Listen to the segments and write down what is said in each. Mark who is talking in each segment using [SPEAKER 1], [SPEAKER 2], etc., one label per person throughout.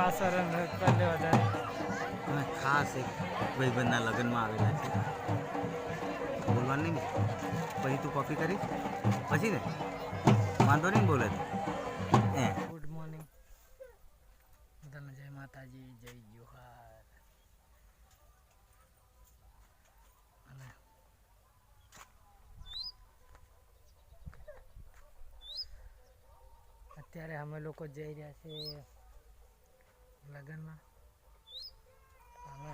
[SPEAKER 1] પાછળ રન જાય
[SPEAKER 2] ખાસ એક ભાઈબંધના લગ્નમાં આવેલા છે. બોલવાનું નહીં પછી તું કોપી કરી? પછી ને? વાંધો નહીં બોલે. એ
[SPEAKER 1] ગુડ મોર્નિંગ બધાને જય માતાજી જય જોહાર. અને અત્યારે અમે લોકો જઈ રહ્યા છીએ લગ્નમાં. અમે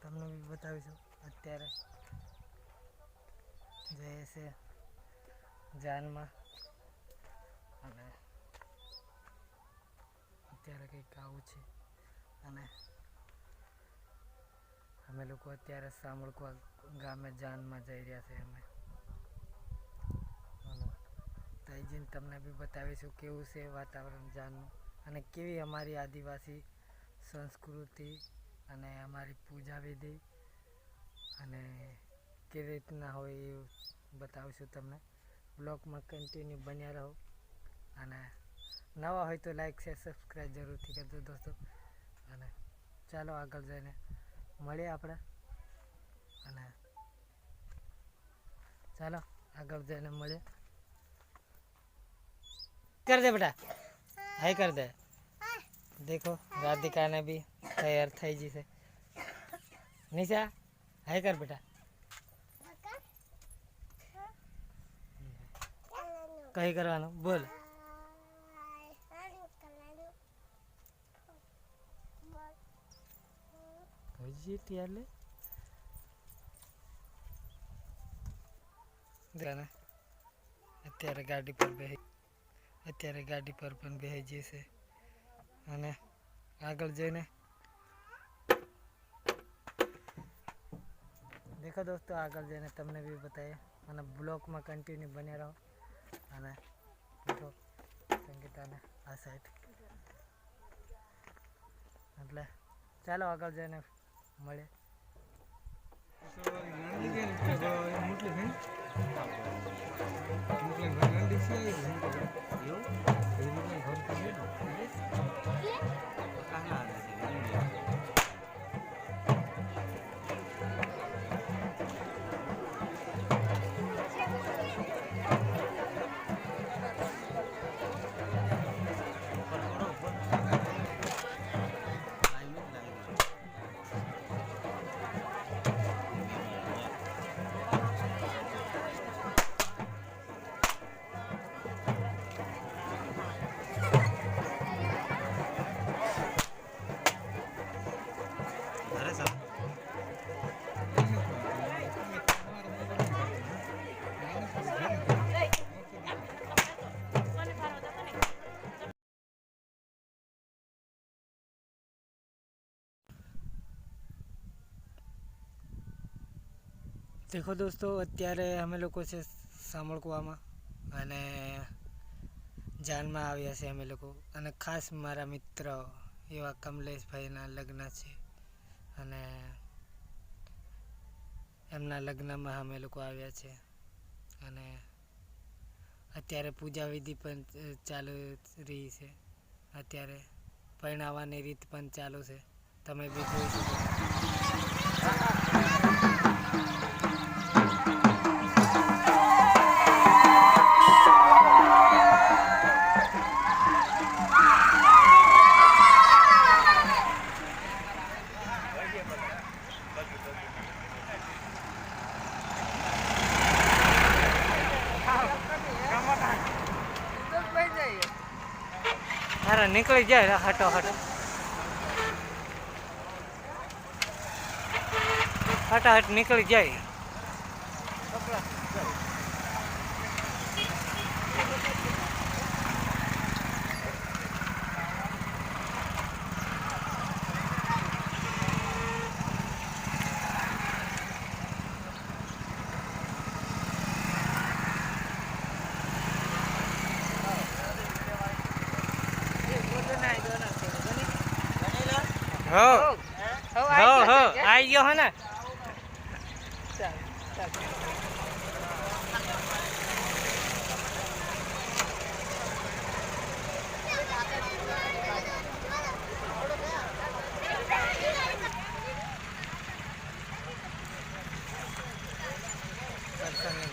[SPEAKER 1] તમને બી બતાવીશું અત્યારે. જઈએ છે જાનમાં. અને અત્યારે કંઈક આવું છે. અને અમે લોકો અત્યારે સામળકવા ગામે જાનમાં જઈ રહ્યા છે અમે. જઈને તમને બી બતાવીશું કેવું છે વાતાવરણ જાનનું અને કેવી અમારી આદિવાસી સંસ્કૃતિ અને અમારી પૂજા વિધિ અને કેવી રીતના હોય એ બતાવીશું તમને. બ્લોગમાં કન્ટિન્યુ બન્યા રહો અને નવા હોય તો લાઇક શેર સબસ્ક્રાઈબ જરૂરથી કરજો દોસ્તો. અને ચાલો આગળ જઈને મળીએ આપણે. અને ચાલો આગળ જઈને મળીએ. કરજે બેટા. હાય કર દે દેખો રાધિકા ને બી તૈયાર થઈ ગઈ છે નિશા હાય કર બેટા કઈ કરવાનું બોલ હજી ત્યારે અત્યારે ગાડી પર બેસી અત્યારે ગાડી પર પણ બેસી જશે અને આગળ જઈને દેખો દોસ્તો, આગળ જઈને તમને બી બતાવીએ. અને બ્લોકમાં કન્ટિન્યુ બન્યા રહો. અને સંગીતાને આ સાઈડ એટલે ચાલો આગળ જઈને મળીએ. દેખો દોસ્તો, અત્યારે અમે લોકો છે સામળકુવામાં અને જાનમાં આવ્યા છે અમે લોકો. અને ખાસ મારા મિત્ર એવા કમલેશભાઈના લગ્ન છે. અને એમના લગ્નમાં અમે લોકો આવ્યા છે. અને અત્યારે પૂજા વિધિ પણ ચાલુ રહી છે. અત્યારે પરણાવવાની રીત પણ ચાલુ છે. તમે બી જોઈ શકો. અરે નીકળી જાય હાટો હાટો હટાહટ નીકળી જાય. હો હો હો આવી ગયો હે ને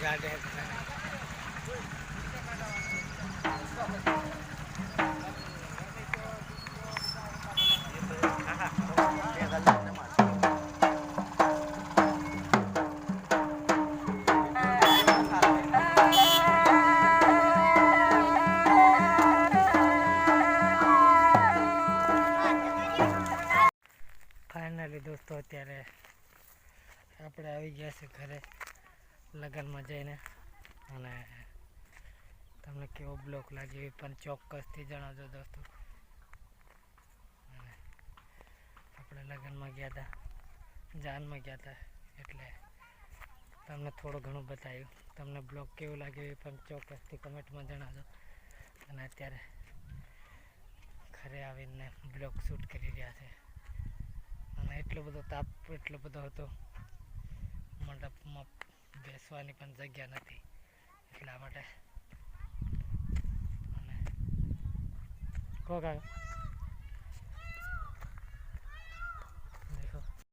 [SPEAKER 1] ગાર્ડન આવી ગયા છે ઘરે લગ્નમાં જઈને. અને તમને કેવો બ્લોક લાગ્યો એ પણ ચોક્કસથી જણાવજો દોસ્તો. આપણે લગ્નમાં ગયા હતા જાનમાં ગયા હતા એટલે તમને થોડું ઘણું બતાવ્યું. તમને બ્લોગ કેવું લાગ્યું એ પણ ચોક્કસથી કમેન્ટમાં જણાવજો. અને અત્યારે ઘરે આવીને બ્લોગ શૂટ કરી રહ્યા છે. અને એટલો બધો તાપ, એટલો બધો હતો. મંડપમાં બેસવાની પણ જગ્યા નથી. એટલા માટે. અને કહો કાકા